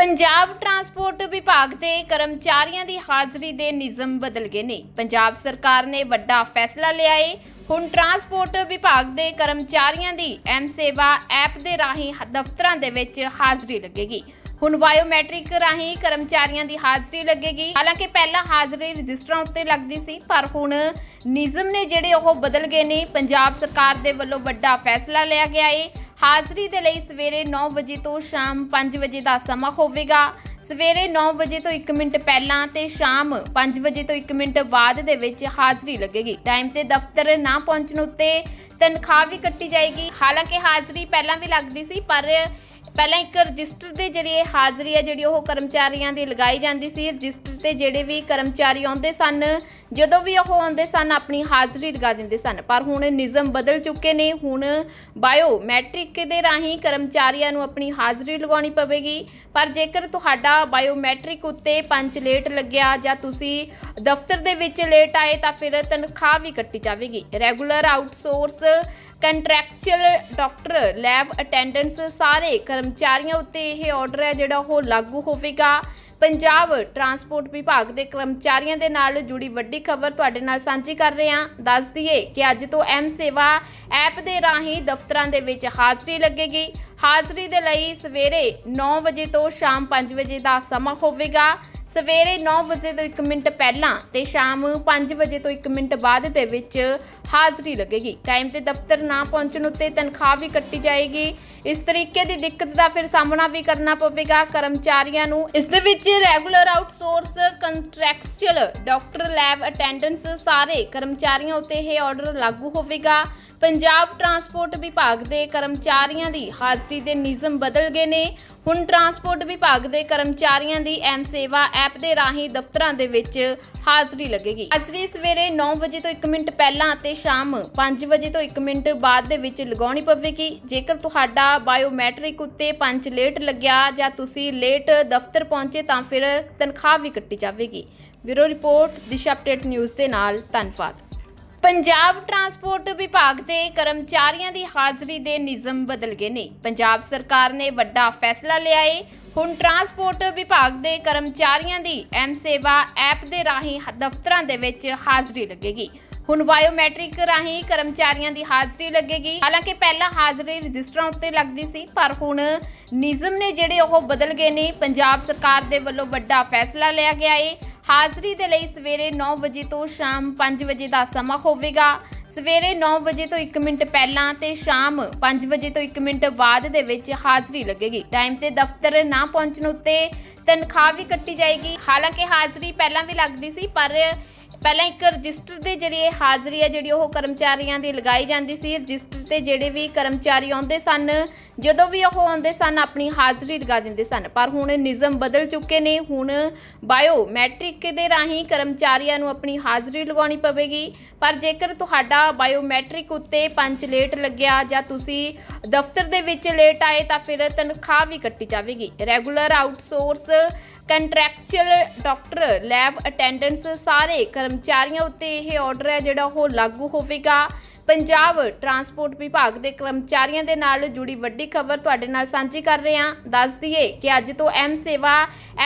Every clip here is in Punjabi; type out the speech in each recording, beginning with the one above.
ਪੰਜਾਬ ਟਰਾਂਸਪੋਰਟ ਵਿਭਾਗ ਦੇ ਕਰਮਚਾਰੀਆਂ ਦੀ ਹਾਜ਼ਰੀ ਦੇ ਨਿਯਮ ਬਦਲ ਗਏ ਨੇ। ਪੰਜਾਬ ਸਰਕਾਰ ਨੇ ਵੱਡਾ ਫੈਸਲਾ ਲਿਆ ਏ। ਹੁਣ ਟਰਾਂਸਪੋਰਟ ਵਿਭਾਗ ਦੇ ਕਰਮਚਾਰੀਆਂ ਦੀ ਐਮ ਸੇਵਾ ਐਪ ਦੇ ਰਾਹੀਂ ਦਫ਼ਤਰਾਂ ਦੇ ਵਿੱਚ ਹਾਜ਼ਰੀ ਲੱਗੇਗੀ। ਹੁਣ ਬਾਇਓਮੈਟ੍ਰਿਕ ਰਾਹੀਂ ਕਰਮਚਾਰੀਆਂ ਦੀ ਹਾਜ਼ਰੀ ਲੱਗੇਗੀ। ਹਾਲਾਂਕਿ ਪਹਿਲਾਂ ਹਾਜ਼ਰੀ ਰਜਿਸਟਰਾਂ ਉੱਤੇ ਲੱਗਦੀ ਸੀ, ਪਰ ਹੁਣ ਨਿਯਮ ਨੇ ਜਿਹੜੇ ਉਹ ਬਦਲ ਗਏ ਨੇ। ਪੰਜਾਬ ਸਰਕਾਰ ਦੇ ਵੱਲੋਂ ਵੱਡਾ ਫੈਸਲਾ ਲਿਆ ਗਿਆ ਏ। ਹਾਜ਼ਰੀ ਦੇ ਲਈ ਸਵੇਰੇ 9 ਵਜੇ ਤੋਂ ਸ਼ਾਮ 5 ਵਜੇ ਦਾ ਸਮਾਂ ਹੋਵੇਗਾ। ਸਵੇਰੇ 9 ਵਜੇ ਤੋਂ 1 ਮਿੰਟ ਪਹਿਲਾਂ ਤੇ ਸ਼ਾਮ 5 ਵਜੇ ਤੋਂ 1 ਮਿੰਟ ਬਾਅਦ ਦੇ ਵਿੱਚ ਹਾਜ਼ਰੀ ਲੱਗੇਗੀ। ਟਾਈਮ ਤੇ ਦਫ਼ਤਰ ਨਾ ਪਹੁੰਚਣ ਉੱਤੇ ਤਨਖਾਹ ਵੀ ਕੱਟੀ ਜਾਏਗੀ। ਹਾਲਾਂਕਿ ਹਾਜ਼ਰੀ ਪਹਿਲਾਂ ਵੀ ਲੱਗਦੀ ਸੀ, ਪਰ ਪਹਿਲਾਂ ਇੱਕ ਰਜਿਸਟਰ ਦੇ ਜਰੀਏ ਹਾਜ਼ਰੀ ਹੈ ਜਿਹੜੀ ਉਹ ਕਰਮਚਾਰੀਆਂ ਦੀ ਲਗਾਈ ਜਾਂਦੀ ਸੀ, ਰਜਿਸਟਰ ਤੇ ਜਿਹੜੇ ਵੀ ਕਰਮਚਾਰੀ ਆਉਂਦੇ ਸਨ, ਜਦੋਂ ਵੀ ਉਹ ਆਉਂਦੇ ਸਨ, ਆਪਣੀ ਹਾਜ਼ਰੀ ਲਗਾ ਦਿੰਦੇ ਸਨ। ਪਰ ਹੁਣ ਨਿਯਮ ਬਦਲ ਚੁੱਕੇ ਨੇ, ਹੁਣ ਬਾਇਓਮੈਟ੍ਰਿਕ ਦੇ ਰਾਹੀਂ ਕਰਮਚਾਰੀਆਂ ਨੂੰ ਆਪਣੀ ਹਾਜ਼ਰੀ ਲਗਾਉਣੀ ਪਵੇਗੀ। ਪਰ ਜੇਕਰ ਤੁਹਾਡਾ ਬਾਇਓਮੈਟ੍ਰਿਕ ਉੱਤੇ ਪੰਚ ਲੇਟ ਲੱਗਿਆ ਜਾਂ ਤੁਸੀਂ ਦਫ਼ਤਰ ਦੇ ਵਿੱਚ ਲੇਟ ਆਏ, ਤਾਂ ਫਿਰ ਤਨਖਾਹ ਵੀ ਕੱਟੀ ਜਾਵੇਗੀ। Regular outsource contractual doctor, lab attendants ਸਾਰੇ ਕਰਮਚਾਰੀਆਂ ਉੱਤੇ ਇਹ ਆਰਡਰ ਹੈ, ਜਿਹੜਾ ਉਹ ਲਾਗੂ ਹੋਵੇਗਾ। ਪੰਜਾਬ ਟਰਾਂਸਪੋਰਟ ਵਿਭਾਗ ਦੇ ਕਰਮਚਾਰੀਆਂ ਦੇ ਨਾਲ ਜੁੜੀ ਵੱਡੀ ਖਬਰ ਤੁਹਾਡੇ ਨਾਲ ਸਾਂਝੀ ਕਰ ਰਹੇ ਹਾਂ। ਦੱਸ ਦਈਏ ਕਿ ਅੱਜ ਤੋਂ ਐਮ ਸੇਵਾ ਐਪ ਦੇ ਰਾਹੀਂ ਦਫ਼ਤਰਾਂ ਦੇ ਵਿੱਚ ਹਾਜ਼ਰੀ ਲੱਗੇਗੀ। ਹਾਜ਼ਰੀ ਦੇ ਲਈ ਸਵੇਰੇ 9 ਵਜੇ ਤੋਂ ਸ਼ਾਮ 5 ਵਜੇ ਦਾ ਸਮਾਂ ਹੋਵੇਗਾ। ਸਵੇਰੇ 9 ਵਜੇ ਤੋਂ 1 ਮਿੰਟ ਪਹਿਲਾਂ ਤੇ ਸ਼ਾਮ 5 ਵਜੇ ਤੋਂ 1 ਮਿੰਟ ਬਾਅਦ ਦੇ ਵਿੱਚ ਹਾਜ਼ਰੀ ਲੱਗੇਗੀ। ਟਾਈਮ ਤੇ ਦਫ਼ਤਰ ਨਾ ਪਹੁੰਚਣ ਉੱਤੇ ਤਨਖਾਹ ਵੀ ਕੱਟੀ ਜਾਏਗੀ। ਇਸ ਤਰੀਕੇ ਦੀ ਦਿੱਕਤ ਦਾ ਫਿਰ ਸਾਹਮਣਾ ਵੀ ਕਰਨਾ ਪਵੇਗਾ। ਕਰਮਚਾਰੀਆਂ ਨੂੰ ਇਸ ਦੇ ਵਿੱਚ regular outsource contractual doctor lab attendants ਸਾਰੇ ਕਰਮਚਾਰੀਆਂ ਉੱਤੇ ਇਹ ਆਰਡਰ ਲਾਗੂ ਹੋਵੇਗਾ। ਪੰਜਾਬ ਟਰਾਂਸਪੋਰਟ ਵਿਭਾਗ ਦੇ ਕਰਮਚਾਰੀਆਂ ਦੀ ਹਾਜ਼ਰੀ ਦੇ ਨਿਯਮ ਬਦਲ ਗਏ ਨੇ। ਹੁਣ ਟਰਾਂਸਪੋਰਟ ਵਿਭਾਗ ਦੇ ਕਰਮਚਾਰੀਆਂ ਦੀ ਐਮ ਸੇਵਾ ਐਪ ਦੇ ਰਾਹੀਂ ਦਫ਼ਤਰਾਂ ਦੇ ਵਿੱਚ ਹਾਜ਼ਰੀ ਲੱਗੇਗੀ। ਹਾਜ਼ਰੀ ਸਵੇਰੇ 9 ਵਜੇ ਤੋਂ 1 ਮਿੰਟ ਪਹਿਲਾਂ ਅਤੇ ਸ਼ਾਮ 5 ਵਜੇ ਤੋਂ 1 ਮਿੰਟ ਬਾਅਦ ਦੇ ਵਿੱਚ ਲਗਾਉਣੀ ਪਵੇਗੀ। ਜੇਕਰ ਤੁਹਾਡਾ ਬਾਇਓਮੈਟ੍ਰਿਕ ਉੱਤੇ ਪੰਜ ਲੇਟ ਲੱਗਿਆ ਜਾਂ ਤੁਸੀਂ ਲੇਟ ਦਫ਼ਤਰ ਪਹੁੰਚੇ ਤਾਂ ਫਿਰ ਤਨਖਾਹ ਵੀ ਕੱਟੀ ਜਾਵੇਗੀ। Bureau report, Disha update news ਦੇ ਨਾਲ ਧੰਨਵਾਦ। ਪੰਜਾਬ ਟਰਾਂਸਪੋਰਟ ਵਿਭਾਗ ਦੇ ਕਰਮਚਾਰੀਆਂ ਦੀ ਹਾਜ਼ਰੀ ਦੇ ਨਿਯਮ ਬਦਲ ਗਏ ਨੇ। ਪੰਜਾਬ ਸਰਕਾਰ ਨੇ ਵੱਡਾ ਫੈਸਲਾ ਲਿਆ ਏ। ਹੁਣ ਟਰਾਂਸਪੋਰਟ ਵਿਭਾਗ ਦੇ ਕਰਮਚਾਰੀਆਂ ਦੀ ਐਮ ਸੇਵਾ ਐਪ ਦੇ ਰਾਹੀਂ ਦਫ਼ਤਰਾਂ ਦੇ ਵਿੱਚ ਹਾਜ਼ਰੀ ਲੱਗੇਗੀ। ਹੁਣ ਬਾਇਓਮੈਟ੍ਰਿਕ ਰਾਹੀਂ ਕਰਮਚਾਰੀਆਂ ਦੀ ਹਾਜ਼ਰੀ ਲੱਗੇਗੀ। ਹਾਲਾਂਕਿ ਪਹਿਲਾਂ ਹਾਜ਼ਰੀ ਰਜਿਸਟਰਾਂ ਉੱਤੇ ਲੱਗਦੀ ਸੀ, ਪਰ ਹੁਣ ਨਿਯਮ ਨੇ ਜਿਹੜੇ ਉਹ ਬਦਲ ਗਏ ਨੇ। ਪੰਜਾਬ ਸਰਕਾਰ ਦੇ ਵੱਲੋਂ ਵੱਡਾ ਫੈਸਲਾ ਲਿਆ ਗਿਆ ਏ। ਹਾਜ਼ਰੀ ਦੇ ਲਈ ਸਵੇਰੇ 9 ਵਜੇ ਤੋਂ ਸ਼ਾਮ 5 ਵਜੇ ਦਾ ਸਮਾਂ ਹੋਵੇਗਾ। ਸਵੇਰੇ 9 ਵਜੇ ਤੋਂ 1 ਮਿੰਟ ਪਹਿਲਾਂ ਤੇ ਸ਼ਾਮ 5 ਵਜੇ ਤੋਂ 1 ਮਿੰਟ ਬਾਅਦ ਦੇ ਵਿੱਚ ਹਾਜ਼ਰੀ ਲੱਗੇਗੀ। ਟਾਈਮ ਤੇ ਦਫ਼ਤਰ ਨਾ ਪਹੁੰਚਣ ਉੱਤੇ ਤਨਖਾਹ ਵੀ ਕੱਟੀ ਜਾਏਗੀ। ਹਾਲਾਂਕਿ ਹਾਜ਼ਰੀ ਪਹਿਲਾਂ ਵੀ ਲੱਗਦੀ ਸੀ, ਪਰ ਪਹਿਲਾਂ ਇੱਕ ਰਜਿਸਟਰ ਦੇ ਜਰੀਏ ਹਾਜ਼ਰੀ ਹੈ ਜਿਹੜੀ ਉਹ ਕਰਮਚਾਰੀਆਂ ਦੀ ਲਗਾਈ ਜਾਂਦੀ ਸੀ। ਰਜਿਸਟਰ ਤੇ ਜਿਹੜੇ ਵੀ ਕਰਮਚਾਰੀ ਆਉਂਦੇ ਸਨ, ਜਦੋਂ ਵੀ ਉਹ ਆਉਂਦੇ ਸਨ, ਆਪਣੀ ਹਾਜ਼ਰੀ ਲਗਾ ਦਿੰਦੇ ਸਨ। ਪਰ ਹੁਣ ਨਿਯਮ ਬਦਲ ਚੁੱਕੇ ਨੇ। ਹੁਣ ਬਾਇਓਮੈਟ੍ਰਿਕ ਦੇ ਰਾਹੀਂ ਕਰਮਚਾਰੀਆਂ ਨੂੰ ਆਪਣੀ ਹਾਜ਼ਰੀ ਲਗਾਉਣੀ ਪਵੇਗੀ। ਪਰ ਜੇਕਰ ਤੁਹਾਡਾ ਬਾਇਓਮੈਟ੍ਰਿਕ ਉੱਤੇ ਪੰਚ ਲੇਟ ਲੱਗਿਆ ਜਾਂ ਤੁਸੀਂ ਦਫ਼ਤਰ ਦੇ ਵਿੱਚ ਲੇਟ ਆਏ ਤਾਂ ਫਿਰ ਤਨਖਾਹ ਵੀ ਕੱਟੀ ਜਾਵੇਗੀ। Regular outsource contractual doctor, lab attendants, ਸਾਰੇ ਕਰਮਚਾਰੀਆਂ ਉੱਤੇ ਇਹ ਆਰਡਰ ਹੈ ਜਿਹੜਾ ਉਹ ਲਾਗੂ ਹੋਵੇਗਾ। ਪੰਜਾਬ ਟਰਾਂਸਪੋਰਟ ਵਿਭਾਗ ਦੇ ਕਰਮਚਾਰੀਆਂ ਦੇ ਨਾਲ ਜੁੜੀ ਵੱਡੀ ਖਬਰ ਤੁਹਾਡੇ ਨਾਲ ਸਾਂਝੀ ਕਰ ਰਹੇ ਹਾਂ। ਦੱਸ ਦਈਏ ਕਿ ਅੱਜ ਤੋਂ ਐਮ ਸੇਵਾ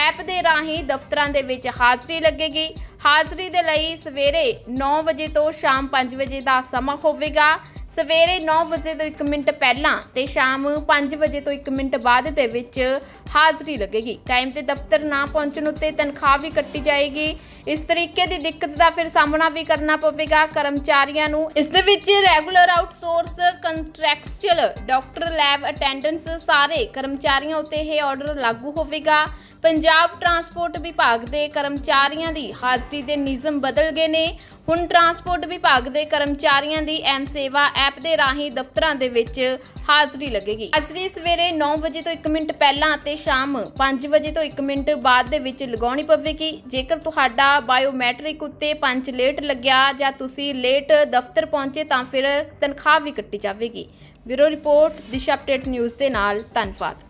ਐਪ ਦੇ ਰਾਹੀਂ ਦਫ਼ਤਰਾਂ ਦੇ ਵਿੱਚ ਹਾਜ਼ਰੀ ਲੱਗੇਗੀ। ਹਾਜ਼ਰੀ ਦੇ ਲਈ ਸਵੇਰੇ 9 ਵਜੇ ਤੋਂ ਸ਼ਾਮ 5 ਵਜੇ ਦਾ ਸਮਾਂ ਹੋਵੇਗਾ। ਸਵੇਰੇ 9 ਵਜੇ ਤੋਂ 1 ਮਿੰਟ ਪਹਿਲਾਂ ਤੇ ਸ਼ਾਮ 5 ਵਜੇ ਤੋਂ 1 ਮਿੰਟ ਬਾਅਦ ਦੇ ਵਿੱਚ ਹਾਜ਼ਰੀ ਲੱਗੇਗੀ। ਟਾਈਮ ਤੇ ਦਫ਼ਤਰ ਨਾ ਪਹੁੰਚਣ ਉੱਤੇ ਤਨਖਾਹ ਵੀ ਕੱਟੀ ਜਾਏਗੀ। ਇਸ ਤਰੀਕੇ ਦੀ ਦਿੱਕਤ ਦਾ ਫਿਰ ਸਾਹਮਣਾ ਵੀ ਕਰਨਾ ਪਵੇਗਾ। ਕਰਮਚਾਰੀਆਂ ਨੂੰ ਇਸ ਦੇ ਵਿੱਚ regular outsource contractual doctor lab attendants ਸਾਰੇ ਕਰਮਚਾਰੀਆਂ ਉੱਤੇ ਇਹ ਆਰਡਰ ਲਾਗੂ ਹੋਵੇਗਾ। ਪੰਜਾਬ ਟਰਾਂਸਪੋਰਟ ਵਿਭਾਗ ਦੇ ਕਰਮਚਾਰੀਆਂ ਦੀ ਹਾਜ਼ਰੀ ਦੇ ਨਿਯਮ ਬਦਲ ਗਏ ਨੇ। ਹੁਣ ਟਰਾਂਸਪੋਰਟ ਵਿਭਾਗ ਦੇ ਕਰਮਚਾਰੀਆਂ ਦੀ ਐਮ ਸੇਵਾ ਐਪ ਦੇ ਰਾਹੀਂ ਦਫ਼ਤਰਾਂ ਦੇ ਵਿੱਚ ਹਾਜ਼ਰੀ ਲੱਗੇਗੀ। ਹਾਜ਼ਰੀ ਸਵੇਰੇ 9 ਵਜੇ ਤੋਂ 1 ਮਿੰਟ ਪਹਿਲਾਂ ਅਤੇ ਸ਼ਾਮ 5 ਵਜੇ ਤੋਂ 1 ਮਿੰਟ ਬਾਅਦ ਦੇ ਵਿੱਚ ਲਗਾਉਣੀ ਪਵੇਗੀ। ਜੇਕਰ ਤੁਹਾਡਾ ਬਾਇਓਮੈਟ੍ਰਿਕ ਉੱਤੇ ਪੰਜ ਲੇਟ ਲੱਗਿਆ ਜਾਂ ਤੁਸੀਂ ਲੇਟ ਦਫ਼ਤਰ ਪਹੁੰਚੇ ਤਾਂ ਫਿਰ ਤਨਖਾਹ ਵੀ ਕੱਟੀ ਜਾਵੇਗੀ। Bureau report, Disha update news ਦੇ ਨਾਲ ਧੰਨਵਾਦ।